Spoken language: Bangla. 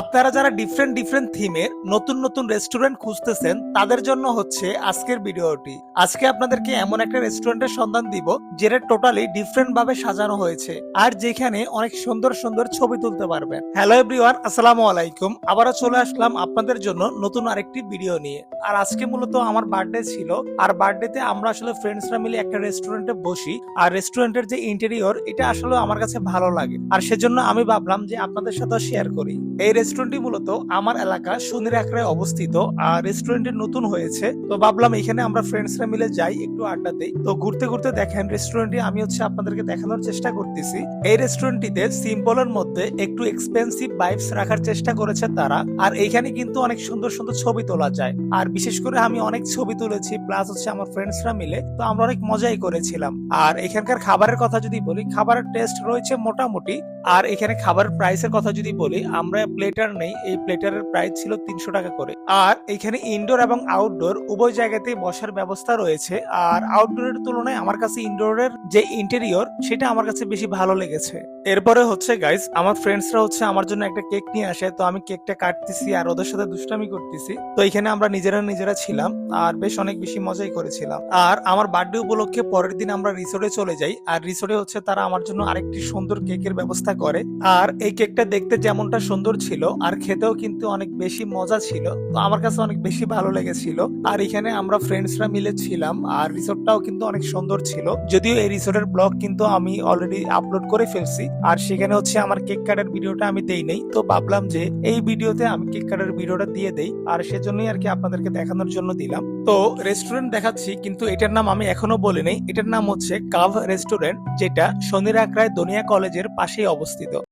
আপনারা যারা ডিফারেন্ট ডিফারেন্ট থিমের নতুন নতুন রেস্টুরেন্ট খুঁজতেছেন, তাদের জন্য হচ্ছে আজকের ভিডিওটি। আজকে আপনাদেরকে এমন একটা রেস্টুরেন্টের সন্ধান দিব, যেটা টোটালি ডিফারেন্ট ভাবে সাজানো হয়েছে, আর যেখানে অনেক সুন্দর সুন্দর ছবি তুলতে পারবেন। হ্যালো এভরিওয়ান আসসালামু আলাইকুম। আবারও চলে আসলাম আপনাদের জন্য নতুন আরেকটি ভিডিও নিয়ে। আর আজকে মূলত আমার বার্থডে ছিল, আর বার্থডেতে আমরা আসলে ফ্রেন্ডসরা মিলে একটা রেস্টুরেন্টে বসি, আর রেস্টুরেন্টের যে ইন্টেরিয়র এটা আসলে আমার কাছে ভালো লাগে। আর সেজন্য আমি ভাবলাম যে আপনাদের সাথে শেয়ার করি। এই রেস্টুরেন্টটি মূলত আমার এলাকা সুনির আখড়ায় অবস্থিত, আর রেস্টুরেন্টটি নতুন হয়েছে। তো ভাবলাম এখানে আমরা ফ্রেন্ডসরা মিলে যাই, একটু আড্ডা দেই। তো ঘুরতে ঘুরতে দেখেন রেস্টুরেন্টটি আমি হচ্ছে আপনাদেরকে দেখানোর চেষ্টা করতেছি। এই রেস্টুরেন্টটিতে সিম্পলের মধ্যে একটু এক্সপেন্সিভ ভাইবস রাখার চেষ্টা করেছে তারা, আর এখানে কিন্তু অনেক সুন্দর সুন্দর ছবি তোলা যায়। আর বিশেষ করে আমি অনেক ছবি তুলেছি প্লাস হচ্ছে আমার ফ্রেন্ডসরা মিলে, তো আমরা অনেক মজাই করেছিলাম। আর এখানকার খাবারের কথা যদি বলি, খাবারের টেস্ট রয়েছে মোটামুটি আর এখানে খাবারের প্রাইসের কথা যদি বলি, আমরা প্লেটার নেই, এই প্লেটারের প্রাইস ছিল তিনশো টাকা করে। আর এখানে ইনডোর এবং আউটডোর উভয় জায়গাতেই বসার ব্যবস্থা রয়েছে। আর আউটডোরের তুলনায় আমার কাছে ইনডোরের যে ইন্টেরিয়র সেটা আমার কাছে বেশি ভালো লেগেছে। এরপরে হচ্ছে গাইস আমার ফ্রেন্ডসরা হচ্ছে আমার জন্য একটা কেক নিয়ে আসে। তো আমি কেকটা কাটতেছি আর ওদের সাথে দুষ্টামি করতেছি। তো এখানে আমরা নিজেরা নিজেরা ছিলাম আর বেশ অনেক বেশি মজাই করেছিলাম। আর আমার বার্থডে উপলক্ষে পরের দিন আমরা রিসোর্টে চলে যাই। আর রিসোর্টে হচ্ছে তারা আমার জন্য আরেকটি সুন্দর কেকের ব্যবস্থা করে। আর এই কেকটা দেখতে যেমনটা সুন্দর ছিল, আর খেতেও কিন্তু অনেক বেশি মজা ছিল। তো আমার কাছে অনেক বেশি ভালো লেগেছিল। আর এখানে আমরা ফ্রেন্ডসরা মিলে ছিলাম, আর রিসোর্টটাও কিন্তু অনেক সুন্দর ছিল। যদিও এই রিসোর্টের ব্লগ কিন্তু আমি অলরেডি আপলোড করে ফেলছি, আর সেখানে হচ্ছে আমার কেক কাটার ভিডিওটা আমি দেই নেই। তো ভাবলাম যে এই ভিডিওতে আমি কেক কাটার ভিডিওটা দিয়ে দেই, আর সেজন্যই আর কি আপনাদেরকে দেখানোর জন্য দিলাম। তো রেস্টুরেন্ট দেখাচ্ছি, কিন্তু এটার নাম আমি এখনও বলিনি। এটার নাম হচ্ছে কাভ রেস্টুরেন্ট যেটা শনির আকরায় দনিয়া কলেজের পাশেই অবস্থিত।